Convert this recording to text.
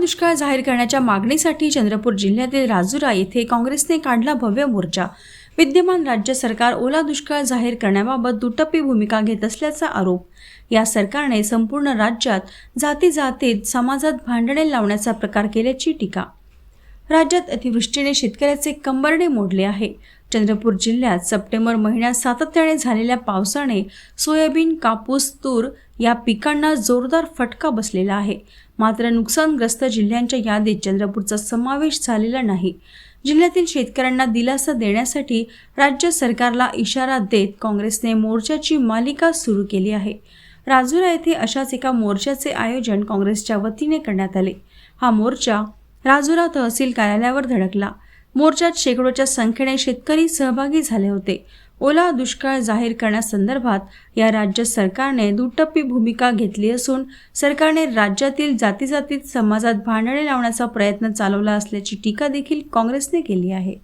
दुष्काळ जाहीर करण्याच्या मागणीसाठी चंद्रपूर जिल्ह्यातील राजुरा येथे काँग्रेसने काढला भव्य मोर्चा. विद्यमान राज्य सरकार ओला दुष्काळ जाहीर करण्याबाबत दुटप्पी भूमिका घेत असल्याचा आरोप. या सरकारने संपूर्ण राज्यात जाती जातीत समाजात भांडणे लावण्याचा प्रकार केल्याची टीका. राज्यात अतिवृष्टीने शेतकऱ्याचे कंबरडे मोडले आहे. चंद्रपूर जिल्ह्यात सप्टेंबर महिन्यात सातत्याने झालेल्या पावसाने सोयाबीन कापूस तूर या पिकांना जोरदार फटका बसलेला आहे. मात्र नुकसानग्रस्त जिल्ह्यांच्या यादीत चंद्रपूरचा समावेश झालेला नाही. जिल्ह्यातील शेतकऱ्यांना दिलासा देण्यासाठी राज्य सरकारला इशारा देत काँग्रेसने मोर्चाची मालिका सुरू केली आहे. राजुरा येथे अशाच एका मोर्चाचे आयोजन काँग्रेसच्या वतीने करण्यात आले. हा मोर्चा राजुरा तहसील कार्यालयावर धडकला. मोर्चात शेकडोच्या संख्येने शेतकरी सहभागी झाले होते. ओला दुष्काळ जाहीर करण्यासंदर्भात या राज्य सरकारने दुटप्पी भूमिका घेतली असून सरकारने राज्यातील जातीजातीत समाजात भांडणे लावण्याचा प्रयत्न चालवला असल्याची टीका देखील काँग्रेसने केली आहे.